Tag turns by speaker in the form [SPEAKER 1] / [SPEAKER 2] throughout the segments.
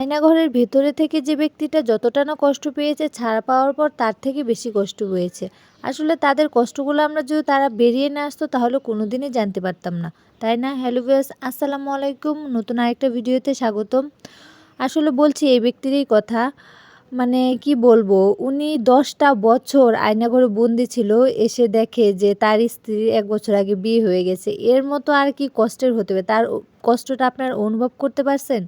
[SPEAKER 1] আয়নাঘরের ভেতরে থেকে যে ব্যক্তিটা যতটা না কষ্ট পেয়েছে, ছাড়া পাওয়ার পর তার থেকে বেশি কষ্ট পেয়েছে আসলে তাদের কষ্টগুলো আমরা যদি তারা বেরিয়ে না আসতো, তাহলে কোনোদিনই জানতে পারতাম না। তাই না? হ্যালো ভিউয়ার্স আসসালামু আলাইকুম। নতুন আরেকটা ভিডিওতে স্বাগতম। আসলে বলছি, এই ব্যক্তিরই কথা। মানে কি বলব, উনি দশটা বছর আয়নাঘরে বন্দি ছিল, এসে দেখে যে তার স্ত্রী এক বছর আগে বিয়ে হয়ে গেছে। এর মতো আর কি কষ্টের হতে হবে তার কষ্টটা আপনার অনুভব করতে পারছেন?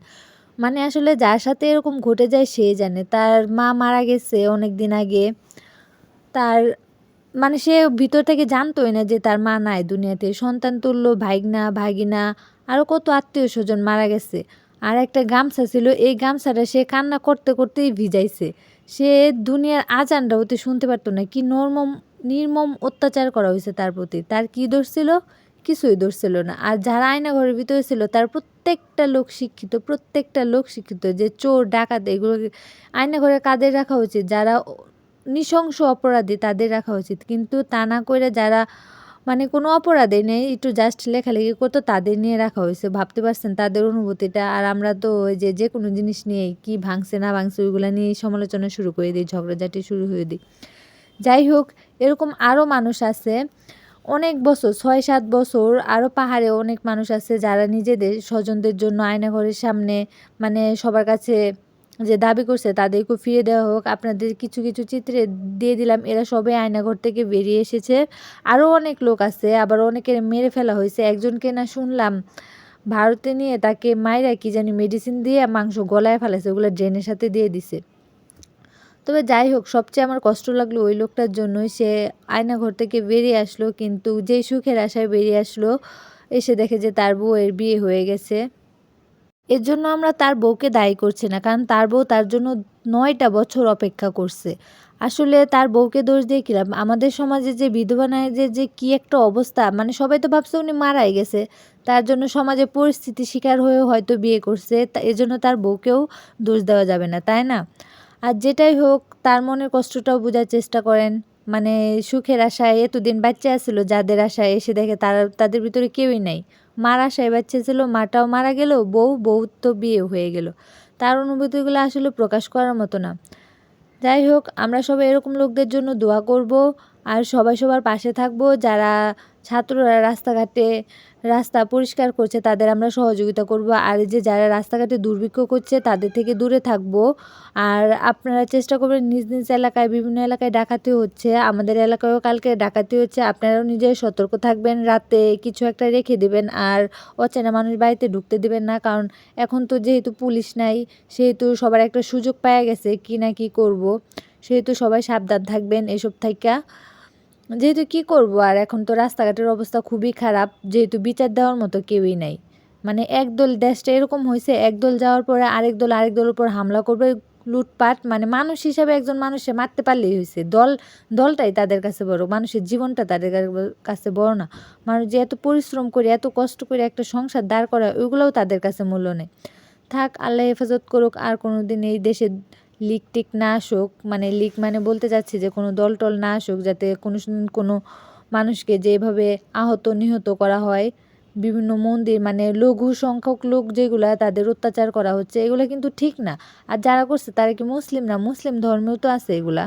[SPEAKER 1] মানে আসলে যার সাথে এরকম ঘটে যায় সে জানে। তার মা মারা গেছে অনেক দিন আগে। তার মানে সে ভিতর থেকে জানতোই না যে তার মা নাই দুনিয়াতে। সন্তান তুললো ভাইগনা ভাগিনা আরও কত আত্মীয় স্বজন মারা গেছে। আর একটা গামছা ছিল, এই গামছাটা সে কান্না করতে করতেই ভিজাইছে। সে দুনিয়ার আজানটা ওতে শুনতে পারতো না, কি নর্মম, নির্মম অত্যাচার করা হয়েছে তার প্রতি। তার কি দোষ ছিল? কিছুই দোষ ছিল না। আর যারা আয়নাঘরের ভিতরে ছিল, তার প্রত্যেকটা লোক শিক্ষিত, প্রত্যেকটা লোক শিক্ষিত যে চোর, ডাকাত এগুলো আয়নাঘরে কাদের রাখা উচিত। যারা নৃশংস অপরাধী তাদের রাখা উচিত। কিন্তু তা না করে যারা মানে কোনো অপরাধে নেই, একটু জাস্ট লেখালেখি করতো, তাদের নিয়ে রাখা হয়েছে। ভাবতে পারছেন তাদের অনুভূতিটা? আর আমরা তো ওই যে যে কোনো জিনিস নিয়ে কি ভাঙছে, না ভাঙছে, ওইগুলো নিয়েই সমালোচনা শুরু করে দিই, ঝগড়াঝাটি শুরু হয়ে দিই। যাই হোক, এরকম আরও মানুষ আছে অনেক বছর ছয় সাত বছর আরও পাহাড়ে অনেক মানুষ আছে যারা নিজেদের স্বজনদের জন্য আয়নাঘরের সামনে মানে সবার কাছে যে দাবি করছে তাদেরকে ফিরে দেওয়া হোক। আপনাদের কিছু কিছু চিত্রে দিয়ে দিলাম, এরা সবাই আয়নাঘর থেকে বেরিয়ে এসেছে। আরও অনেক লোক আছে, আবার অনেকের মেরে ফেলা হয়েছে। একজনকে না শুনলাম, ভারতে নিয়ে তাকে মায়েরা কি জানি মেডিসিন দিয়ে মাংস গলায় ফেলেছে, ওগুলো ড্রেনের সাথে দিয়ে দিছে। তবে যাই হোক, সবচেয়ে আমার কষ্ট লাগল ওই লোকটার জন্যই সে আয়নাঘর থেকে বেরিয়ে আসলো, কিন্তু যেই সুখের আশায় বেরিয়ে আসলো, এসে দেখে যে তার বউয়ের বিয়ে হয়ে গেছে। এর জন্য আমরা তার বউকে দায়ী করছি না, কারণ তার বউ তার জন্য নয়টা বছর অপেক্ষা করছে। আসলে তার বউকে দোষ দিয়ে কিলাম আমাদের সমাজে যে বিধবা নারীদের যে কি একটা অবস্থা মানে সবাই তো ভাবছে উনি মারাই গেছে। তার জন্য সমাজে পরিস্থিতি শিকার হয়েও হয়তো বিয়ে করছে এজন্য তার বউকেও দোষ দেওয়া যাবে না, তাই না? আর যেটাই হোক, তার মনের কষ্টটাও বোঝার চেষ্টা করেন। মানে সুখের আশায় এতদিন বাচ্চা আসছিল যাদের আশায় এসে দেখে তারা, তাদের ভিতরে কেউই নাই। মার আশায় বাচ্চা ছিল, মাটাও মারা গেল, বউ বউ তো বিয়ে হয়ে গেল। তার অনুভূতিগুলো আসলে প্রকাশ করার মতো না। যাই হোক, আমরা সবাই এরকম লোকদের জন্য দোয়া করব। আর সবাই সবার পাশে থাকব। যারা ছাত্ররা রাস্তাঘাটে রাস্তা পরিষ্কার করছে, তাদের আমরা সহযোগিতা করব। আর যে যারা রাস্তাঘাটে দুর্ভিক্ষ করছে, তাদের থেকে দূরে থাকব। আর আপনারা চেষ্টা করবেন নিজ নিজ এলাকায়, বিভিন্ন এলাকায় ডাকাতি হচ্ছে। আমাদের এলাকায়ও কালকে ডাকাতি হচ্ছে। আপনারাও নিজে সতর্ক থাকবেন। রাতে কিছু একটা রেখে দেবেন। আর অচেনা মানুষ বাড়িতে ঢুকতে দেবেন না। কারণ এখন তো যেহেতু পুলিশ নাই, সেহেতু সবার একটা সুযোগ পাওয়া গেছে, কি না কি করব। সেহেতু সবাই সাবধান থাকবেন এসব থাইকা। যেহেতু কি করব? আর এখন তো রাস্তাঘাটের অবস্থা খুবই খারাপ, যেহেতু বিচার দেওয়ার মতো কেউই নাই। মানে একদল দেশটা এরকম হয়েছে একদল যাওয়ার পরে আরেক দল আরেক দলের উপর হামলা করবে লুটপাট মানে মানুষ হিসাবে একজন মানুষে মারতে পারলেই হয়েছে। দল, দলটাই তাদের কাছে বড়, মানুষের জীবনটা তাদের কাছে বড় না। মানুষ যে এত পরিশ্রম করে, এত কষ্ট করে একটা সংসার দাঁড় করা ওইগুলোও তাদের কাছে মূল্য নেই। থাক, আল্লাহ হেফাজত করুক, আর কোনো দিন এই দেশে লিক টিক না আসুক মানে লিক মানে বলতে চাচ্ছি যে কোনো দল টল না আসুক, যাতে কোনো কোনো মানুষকে যেভাবে আহত নিহত করা হয়, বিভিন্ন মন্দির মানে লঘু সংখ্যক লোক যেগুলো তাদের অত্যাচার করা হচ্ছে, এগুলো কিন্তু ঠিক না। আর যারা করছে তারা কি মুসলিম না? মুসলিম ধর্মেও তো আছে এগুলা।